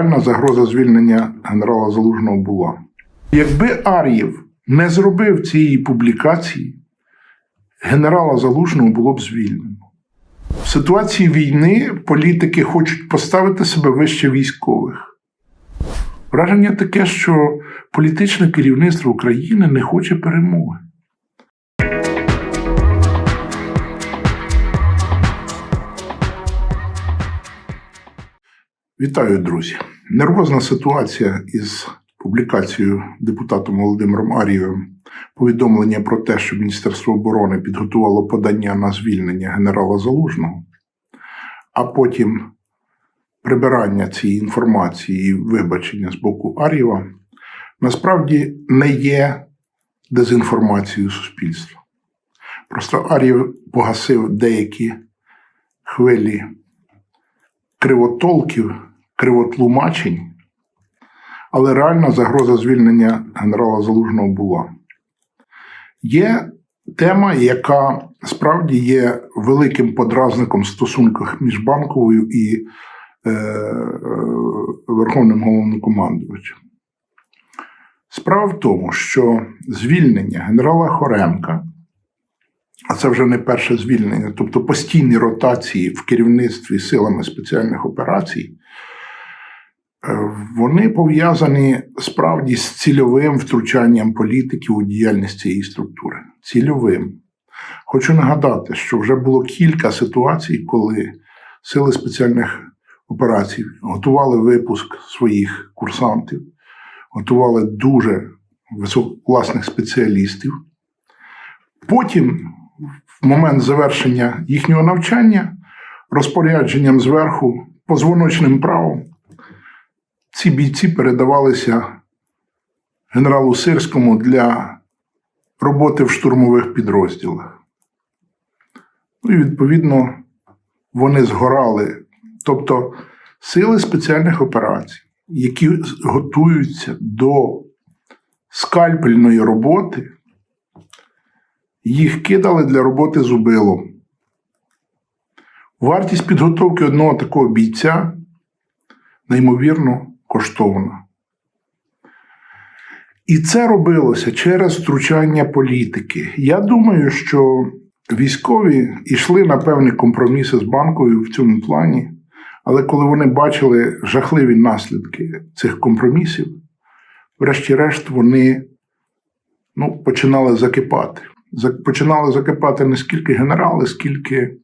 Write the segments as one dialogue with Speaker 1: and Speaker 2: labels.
Speaker 1: реальна загроза звільнення генерала Залужного була. Якби Ар'єв не зробив цієї публікації, генерала Залужного було б звільнено. В ситуації війни політики хочуть поставити себе вище військових. Враження таке, що політичне керівництво України не хоче перемоги. Вітаю, друзі! Нервозна ситуація із публікацією депутатом Володимиром Арієвим повідомлення про те, що Міністерство оборони підготувало подання на звільнення генерала Залужного, а потім прибирання цієї інформації і вибачення з боку Ар'єва, насправді не є дезінформацією суспільства. Просто Ар'єв погасив деякі хвилі кривотолків, кривотлумачень, але реальна загроза звільнення генерала Залужного була. Є тема, яка справді є великим подразником в стосунках між банковою і е, Верховним головнокомандувачем. Справа в тому, що звільнення генерала Хоренка, а це вже не перше звільнення, тобто постійні ротації в керівництві силами спеціальних операцій, е, вони пов'язані справді з цільовим втручанням політиків у діяльність цієї структури. Цільовим. Хочу нагадати, що вже було кілька ситуацій, коли сили спеціальних операцій готували випуск своїх курсантів, готували дуже висококласних спеціалістів. Потім, в момент завершення їхнього навчання, розпорядженням зверху, позвоночним правом, ці бійці передавалися генералу Сирському для роботи в штурмових підрозділах. Ну і відповідно вони згорали. Тобто сили спеціальних операцій, які готуються до скальпельної роботи, їх кидали для роботи зубилом. Вартість підготовки одного такого бійця неймовірно коштовна. І це робилося через втручання політики. Я думаю, що військові йшли на певні компроміси з банкою в цьому плані, але коли вони бачили жахливі наслідки цих компромісів, врешті-решт вони ну, починали закипати. Починали закипати не скільки генерали, скільки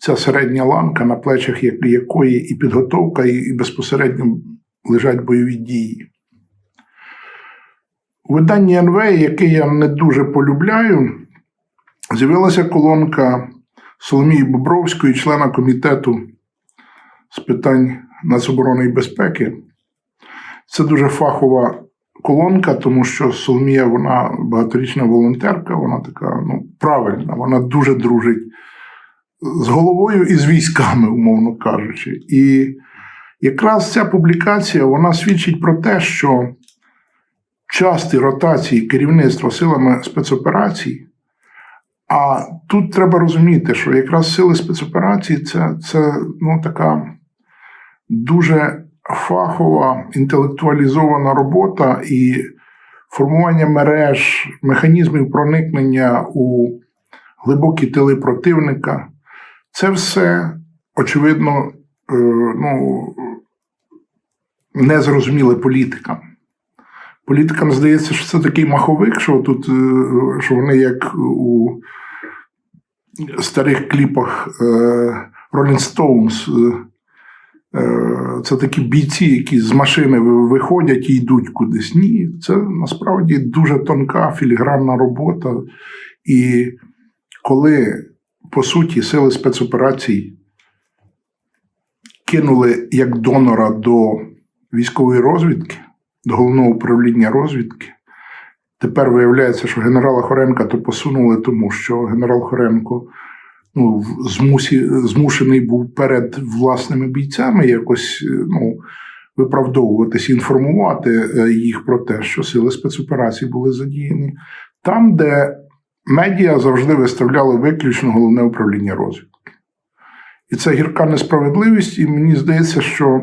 Speaker 1: ця середня ланка, на плечах якої і підготовка, і, безпосередньо лежать бойові дії. У виданні НВ, яке я не дуже полюбляю, з'явилася колонка Соломії Бобровської, члена комітету з питань нацоборони і безпеки. Це дуже фахова колонка, тому що Соломія вона багаторічна волонтерка, вона така ну, правильна, вона дуже дружить з головою і з військами, умовно кажучи. І якраз ця публікація вона свідчить про те, що часті ротації керівництва силами спецоперацій. А тут треба розуміти, що якраз сили спецоперацій це, це ну, така дуже фахова, інтелектуалізована робота і формування мереж, механізмів проникнення у глибокі тили противника. Це все, очевидно, е, ну, незрозуміле політикам. Політикам здається, що це такий маховик, що тут е, що вони як у старих кліпах е, Rolling Stones. е, Це такі бійці, які з машини виходять і йдуть кудись. Ні, це насправді дуже тонка філігранна робота. І коли, по суті, сили спецоперацій кинули як донора до військової розвідки, до головного управління розвідки. Тепер виявляється, що генерала Хоренка то посунули, тому що генерал Хоренко ну, змусі, змушений був перед власними бійцями якось е, ну, виправдовуватись, інформувати е, їх про те, що сили спецоперацій були задіяні там, де медіа завжди виставляли виключно головне управління розвідки. І це гірка несправедливість, і мені здається, що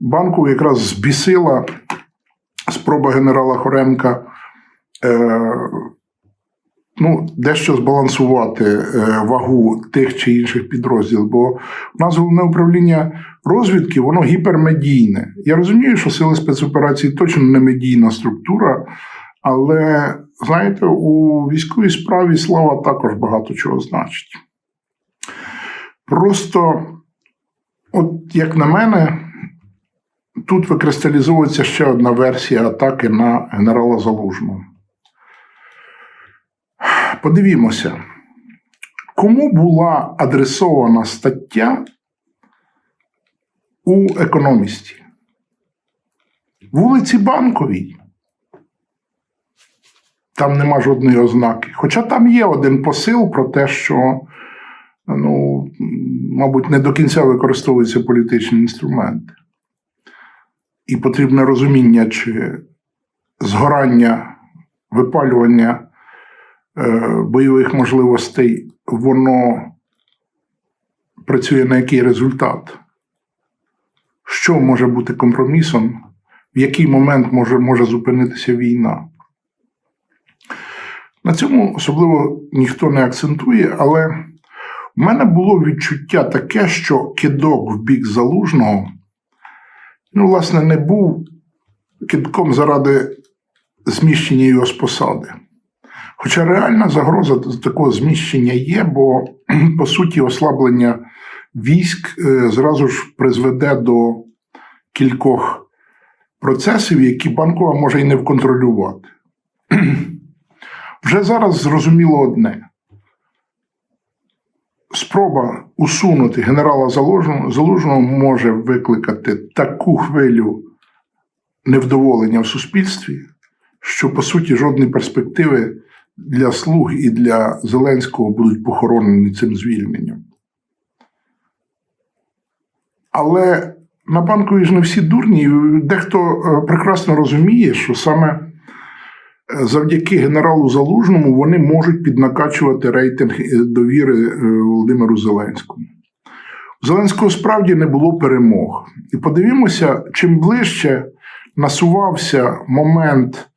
Speaker 1: банку якраз збісила спроба генерала Хоренка е, ну, дещо збалансувати е, вагу тих чи інших підрозділів. Бо в нас головне управління розвідки, воно гіпермедійне. Я розумію, що сили спецоперації точно не медійна структура, але знаєте, у військовій справі слава також багато чого значить. Просто, от як на мене, тут викристалізовується ще одна версія атаки на генерала Залужного. Подивімося, кому була адресована стаття у економісті? Вулиці Банковій. Там нема жодної ознаки. Хоча там є один посил про те, що, ну, мабуть, не до кінця використовуються політичні інструменти. І потрібне розуміння, чи згорання, випалювання е, бойових можливостей, воно працює на який результат? Що може бути компромісом, в який момент може, може зупинитися війна? На цьому особливо ніхто не акцентує, але в мене було відчуття таке, що кидок в бік залужного, ну, власне, не був кидком заради зміщення його з посади. Хоча реальна загроза такого зміщення є, бо, по суті, ослаблення військ е, зразу ж призведе до кількох процесів, які банкова може і не вконтролювати. Вже зараз зрозуміло одне: спроба усунути генерала Залужного, може викликати таку хвилю невдоволення в суспільстві, що по суті жодні перспективи для слуг і для Зеленського будуть похоронені цим звільненням. Але на банкові ж не всі дурні, дехто е, прекрасно розуміє, що саме завдяки генералу Залужному вони можуть піднакачувати рейтинг довіри е, Володимиру Зеленському. У Зеленського справді не було перемог. І подивімося, чим ближче насувався момент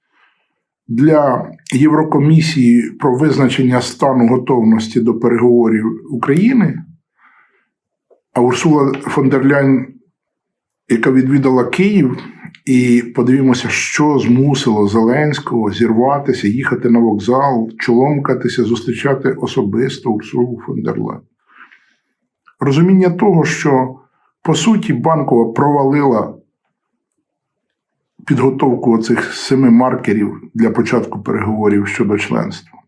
Speaker 1: для Єврокомісії про визначення стану готовності до переговорів України, а Урсула фон дер Ляйн, яка відвідала Київ, і подивімося, що змусило Зеленського зірватися, їхати на вокзал, чоломкатися, зустрічати особисто Урсулу фон дер. Розуміння того, що по суті банкова провалила підготовку оцих семи маркерів для початку переговорів щодо членства.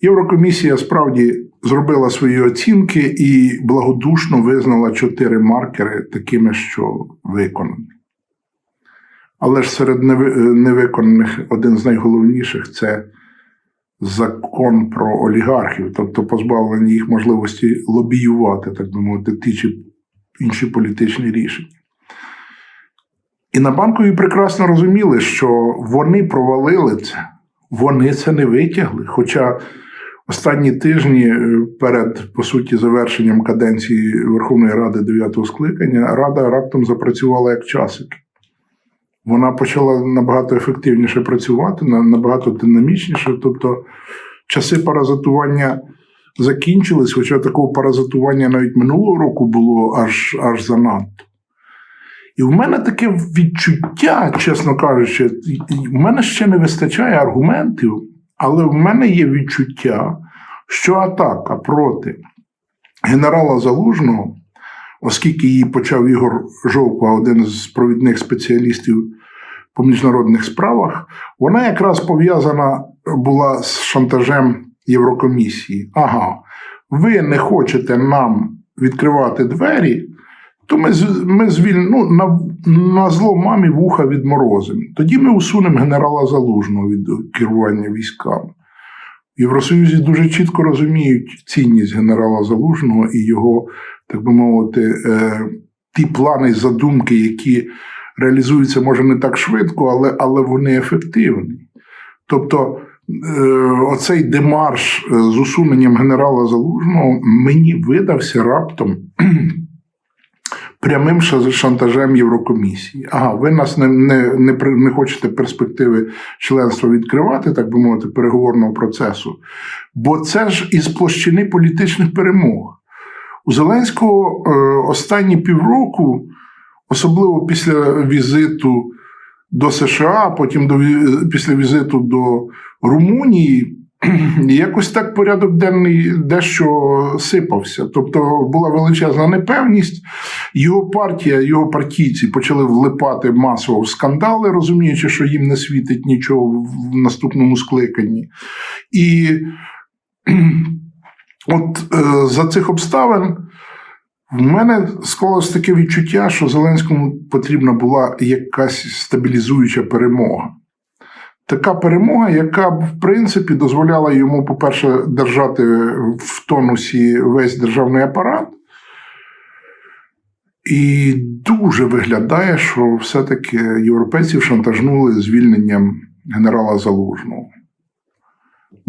Speaker 1: Єврокомісія справді зробила свої оцінки і благодушно визнала чотири маркери такими, що виконані. Але ж серед невиконаних один з найголовніших це закон про олігархів, тобто позбавлення їх можливості лобіювати, так би мовити, ті чи інші політичні рішення. І на банкові прекрасно розуміли, що вони провалили це, вони це не витягли. Хоча останні тижні е, перед по суті завершенням каденції Верховної Ради дев'ятого скликання Рада раптом запрацювала як часики. Вона почала набагато ефективніше працювати, набагато динамічніше. Тобто часи паразитування закінчились, хоча такого паразитування навіть минулого року було аж, аж занадто. І в мене таке відчуття, чесно кажучи, в мене ще не вистачає аргументів, але в мене є відчуття, що атака проти генерала Залужного, оскільки її почав Ігор Жовква, один з провідних спеціалістів по міжнародних справах, вона якраз пов'язана була з шантажем Єврокомісії. Ага, ви не хочете нам відкривати двері то ми ми звіль... ну, на, на зло мамі вуха відморозимо. Тоді ми усунемо генерала Залужного від керування військами. В Євросоюзі дуже чітко розуміють цінність генерала Залужного і його, так би мовити, е, ті плани, задумки, які реалізуються, може, не так швидко, але, але вони ефективні. Тобто. Е, оцей демарш е, з усуненням генерала Залужного мені видався раптом прямим шантажем Єврокомісії. Ага, ви нас не, не, не, не хочете перспективи членства відкривати, так би мовити, переговорного процесу. Бо це ж із площини політичних перемог. У Зеленського е, останні півроку, особливо після візиту до США, потім до, після візиту до Румунії, якось так порядок денний дещо сипався. Тобто була величезна непевність. Його партія, його партійці почали влипати масово в скандали, розуміючи, що їм не світить нічого в наступному скликанні. І от е, за цих обставин в мене склалось таке відчуття, що Зеленському потрібна була якась стабілізуюча перемога. Така перемога, яка б, в принципі, дозволяла йому, по-перше, держати в тонусі весь державний апарат. І дуже виглядає, що все-таки європейців шантажнули звільненням генерала Залужного.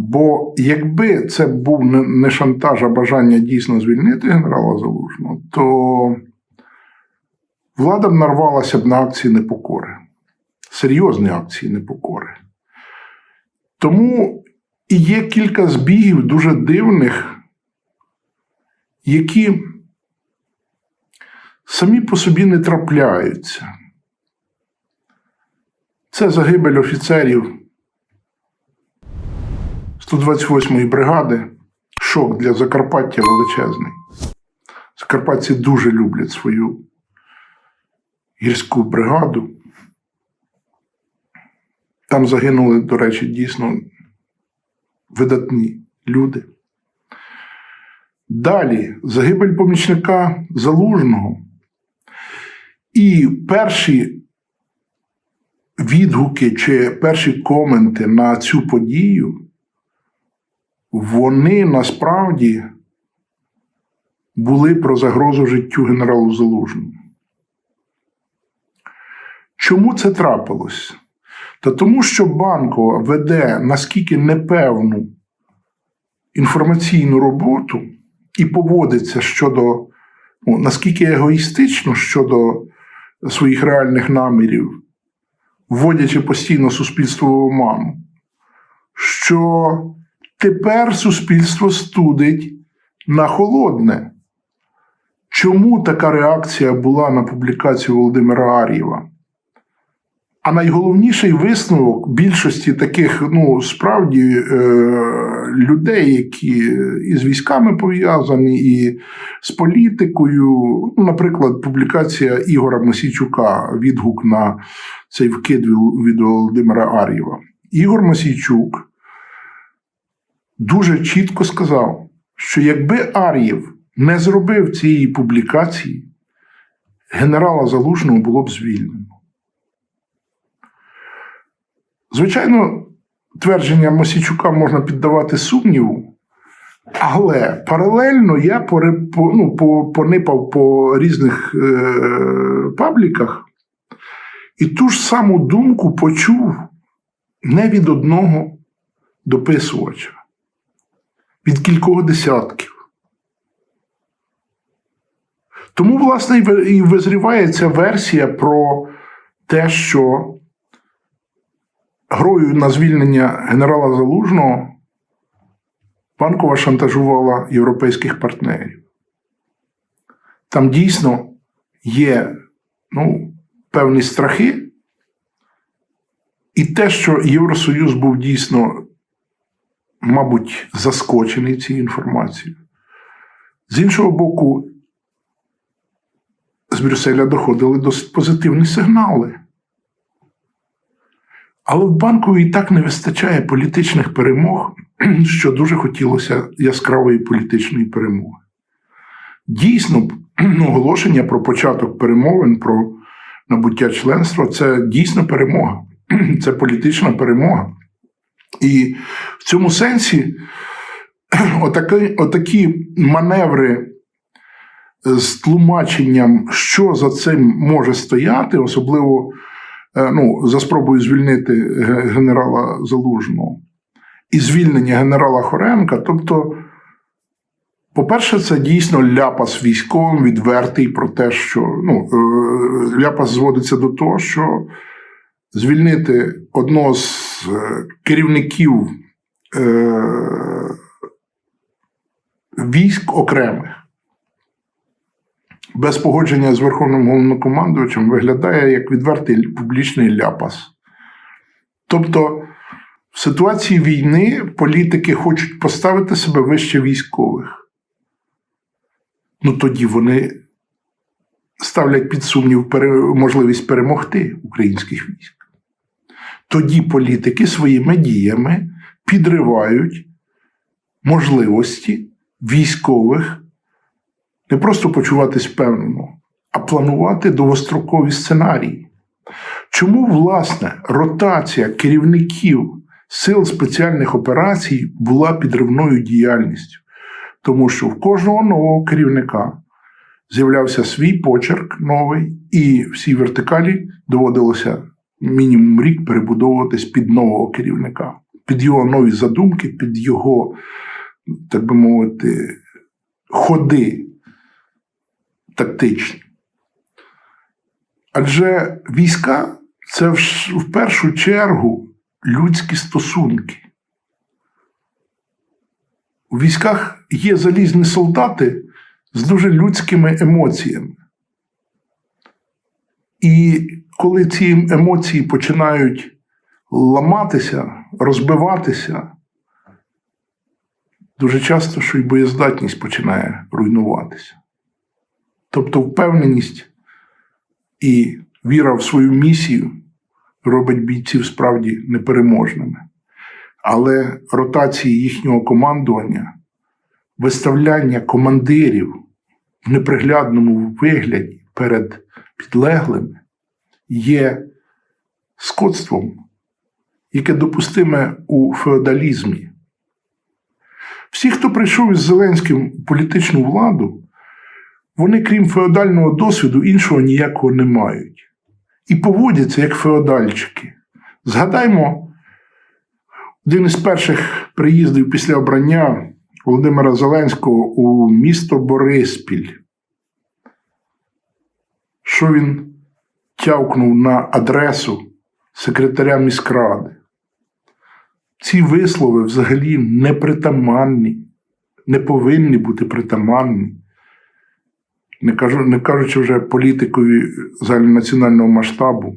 Speaker 1: Бо якби це був не- шантаж, а бажання дійсно звільнити генерала Залужного, то влада б нарвалася б на акції непокори, серйозні акції непокори. Тому і є кілька збігів дуже дивних, які самі по собі не трапляються. Це загибель офіцерів 128-ї бригади. Шок для Закарпаття величезний. Закарпатці дуже люблять свою гірську бригаду. Там загинули, до речі, дійсно видатні люди. Далі загибель помічника Залужного. І перші відгуки чи перші коменти на цю подію, вони насправді були про загрозу життю генералу Залужному. Чому це трапилось? Та тому, що Банкова веде наскільки непевну інформаційну роботу і поводиться щодо ну, наскільки егоїстично щодо своїх реальних намірів, вводячи постійно суспільство в оману, що тепер суспільство студить на холодне. Чому така реакція була на публікацію Володимира Ар'єва? А найголовніший висновок більшості таких, ну справді, е, людей, які із військами пов'язані, і з політикою. Ну, наприклад, публікація Ігора Мосійчука, відгук на цей вкид від- Володимира Ар'єва. Ігор Мосійчук дуже чітко сказав, що якби Ар'єв не зробив цієї публікації, генерала Залужного було б звільнено. Звичайно, твердження Мосійчука можна піддавати сумніву, але паралельно я пори- ну, по- понипав по різних е, пабліках і ту ж саму думку почув не від одного дописувача, від кількох десятків. Тому, власне, і ви- визріває ця версія про те, що грою на звільнення генерала Залужного Банкова шантажувала європейських партнерів. Там дійсно є ну, певні страхи, і те, що Євросоюз був дійсно, мабуть, заскочений цією інформацією. З іншого боку, з Брюсселя доходили досить позитивні сигнали. Але в банку і так не вистачає політичних перемог, що дуже хотілося яскравої політичної перемоги. Дійсно, оголошення про початок перемовин, про набуття членства це дійсно перемога, це політична перемога. І в цьому сенсі отакі, отакі маневри з тлумаченням, що за цим може стояти, особливо е, ну, за спробою звільнити генерала Залужного і звільнення генерала Хоренка. Тобто По-перше, це дійсно ляпас військовим відвертий про те, що ну, е, ляпас зводиться до того, що звільнити одного з е, керівників е, військ окремих без погодження з Верховним головнокомандувачем виглядає як відвертий публічний ляпас. Тобто, в ситуації війни політики хочуть поставити себе вище військових. Ну тоді вони ставлять під сумнів можливість перемогти українських військ. Тоді політики своїми діями підривають можливості військових не просто почуватись впевнено, а планувати довгострокові сценарії. Чому, власне, ротація керівників сил спеціальних операцій була підривною діяльністю? Тому що в кожного нового керівника з'являвся свій почерк новий, і всій вертикалі доводилося мінімум рік перебудовуватись під нового керівника, під його нові задумки, під його, так би мовити, ходи тактичні. Адже війська це в- першу чергу людські стосунки. У військах є залізні солдати з дуже людськими емоціями. І коли ці емоції починають ламатися, розбиватися, дуже часто, що й боєздатність починає руйнуватися. Тобто впевненість і віра в свою місію робить бійців справді непереможними. Але ротації їхнього командування, виставляння командирів в неприглядному вигляді перед підлеглими є скотством, яке допустиме у феодалізмі. Всі, хто прийшов із Зеленським в політичну владу, вони, крім феодального досвіду, іншого ніякого не мають. І поводяться як феодальчики. Згадаймо один із перших приїздів після обрання Володимира Зеленського у місто Бориспіль. Що він тявкнув на адресу секретаря міськради. Ці вислови взагалі непритаманні, не повинні бути притаманні. Не, кажу, не кажучи вже політикові загальнонаціонального масштабу,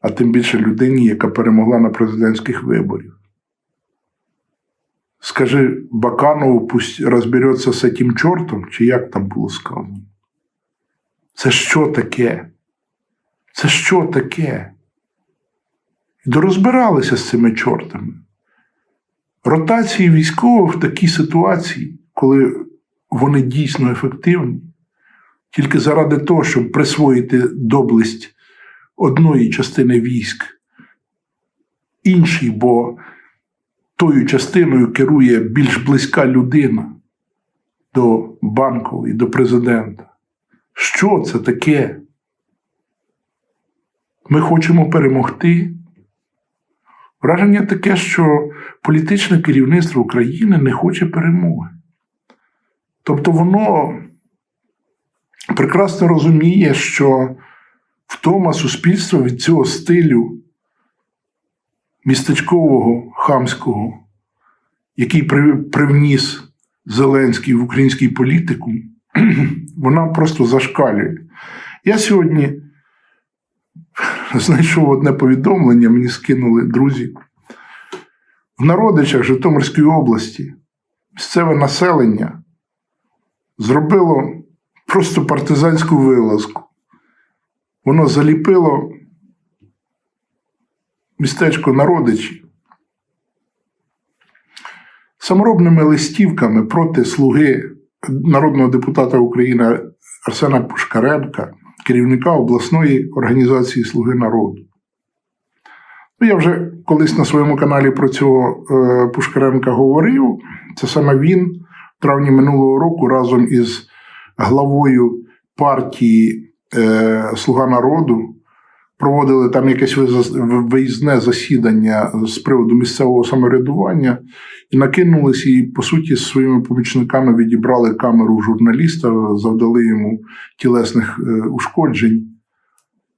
Speaker 1: а тим більше людині, яка перемогла на президентських виборах. Скажи Баканову, пусть розбереться з цим чортом, чи як там було сказано. Це що таке? Це що таке? І дорозбиралися з цими чортами. Ротації військових в такій ситуації, коли вони дійсно ефективні, тільки заради того, щоб присвоїти доблесть одної частини військ іншій, бо тою частиною керує більш близька людина до банкової, до президента. Що це таке? Ми хочемо перемогти. Враження таке, що політичне керівництво України не хоче перемоги. Тобто воно прекрасно розуміє, що втома суспільства від цього стилю містечкового хамського, який привніс Зеленський в український політику, вона просто зашкалює. Я сьогодні знайшов одне повідомлення, мені скинули друзі. В Народичах Житомирської області місцеве населення зробило просто партизанську вилазку. Воно заліпило містечко Народичі саморобними листівками проти слуги народного депутата України Арсена Пушкаренка, керівника обласної організації Слуги народу. Ну, я вже колись на своєму каналі про цього е, Пушкаренка говорив. Це саме він в травні минулого року разом із главою партії е, Слуга народу проводили там якесь виїзне засідання з приводу місцевого самоврядування накинулись і, по суті, своїми помічниками відібрали камеру журналіста, завдали йому тілесних е, ушкоджень.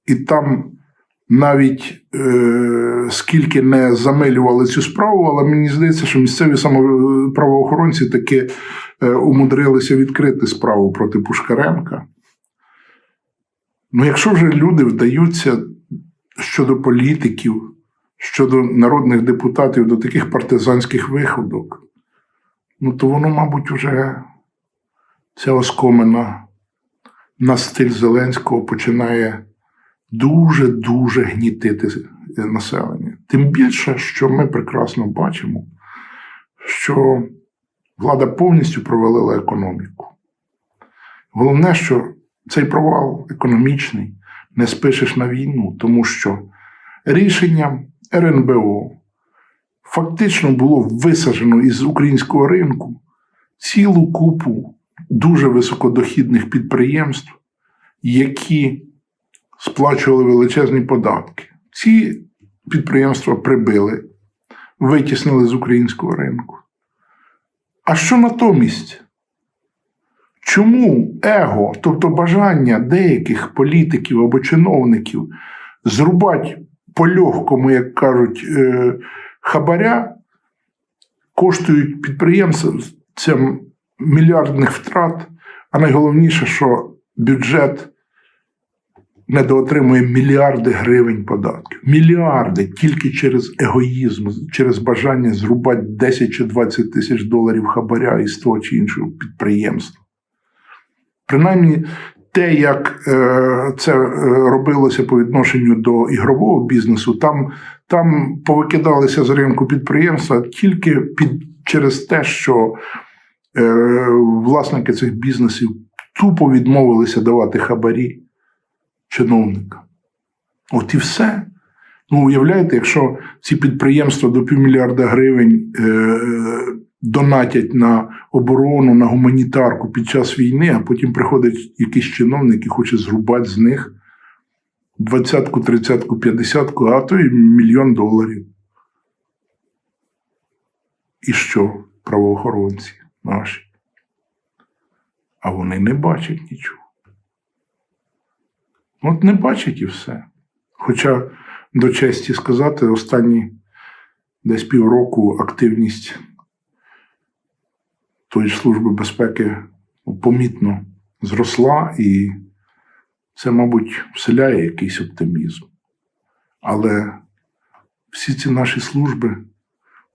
Speaker 1: І там навіть е, скільки не замилювали цю справу, але мені здається, що місцеві само- правоохоронці таки е, умудрилися відкрити справу проти Пушкаренка. Ну, якщо вже люди вдаються щодо політиків, щодо народних депутатів до таких партизанських виходок, ну то воно, мабуть, вже ця оскомина на стиль Зеленського починає дуже-дуже гнітити населення. Тим більше, що ми прекрасно бачимо, що влада повністю провалила економіку. Головне, що цей провал економічний не спишеш на війну, тому що рішенням РНБО фактично було висаджено із українського ринку цілу купу дуже високодохідних підприємств, які сплачували величезні податки. Ці підприємства прибили, витіснили з українського ринку. А що натомість? Чому его, тобто бажання деяких політиків або чиновників зрубати по-легкому, як кажуть, е, хабаря, коштують підприємцям мільярдних втрат, а найголовніше, що бюджет недоотримує мільярди гривень податків. Мільярди тільки через егоїзм, через бажання зрубати 10 чи 20 тисяч доларів хабаря із того чи іншого підприємства. Принаймні, те, як е, це е, робилося по відношенню до ігрового бізнесу, там, там повикидалися з ринку підприємства тільки під, через те, що е, власники цих бізнесів тупо відмовилися давати хабарі чиновникам. От і все. Ну, уявляєте, якщо ці підприємства до півмільярда гривень е, донатять на оборону, на гуманітарку під час війни, а потім приходить якийсь чиновник і хоче зрубати з них двадцятку, тридцятку, п'ятдесятку, а то й мільйон доларів. І що, правоохоронці наші? А вони не бачать нічого. От не бачать і все. Хоча, до честі сказати, останні десь півроку активність тої Служби безпеки помітно зросла, і це, мабуть, вселяє якийсь оптимізм. Але всі ці наші служби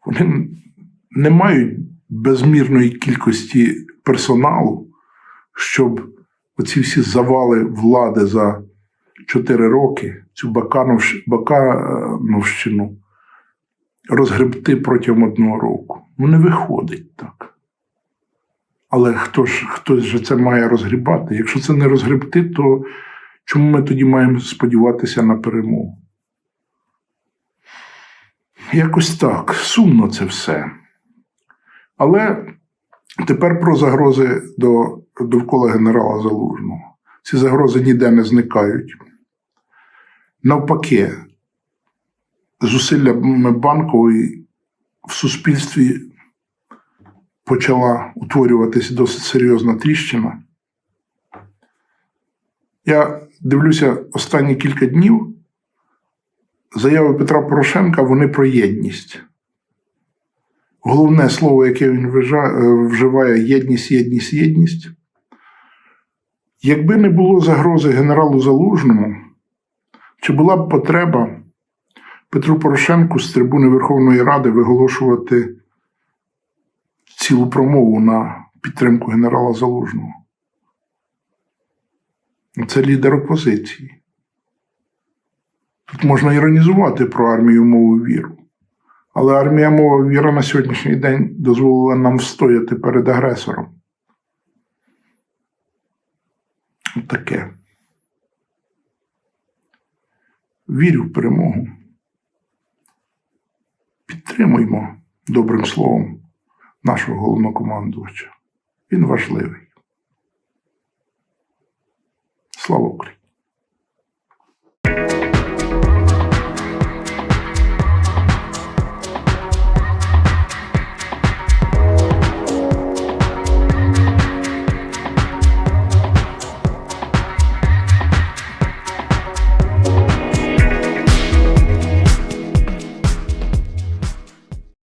Speaker 1: вони не мають безмірної кількості персоналу, щоб оці всі завали влади за 4 роки, цю Бакановщину розгребти протягом одного року. Ну, не виходить так. Але хто ж хтось же це має розгрібати? Якщо це не розгребти, то чому ми тоді маємо сподіватися на перемогу? Якось так, сумно це все. Але тепер про загрози до, довкола генерала Залужного. Ці загрози ніде не зникають. Навпаки, зусиллями банкової в суспільстві почала утворюватися досить серйозна тріщина. Я дивлюся останні кілька днів. Заяви Петра Порошенка вони про єдність. Головне слово, яке він е, вживає єдність, єдність, єдність. Якби не було загрози генералу Залужному, чи була б потреба Петру Порошенку з трибуни Верховної Ради виголошувати цілу промову на підтримку генерала Залужного? Це лідер опозиції. Тут можна іронізувати про армію мову віру. Але армія мова віра на сьогоднішній день дозволила нам встояти перед агресором. Таке. Вірю в перемогу. Підтримуємо добрим словом нашого головнокомандувача. Він важливий. Слава Україні!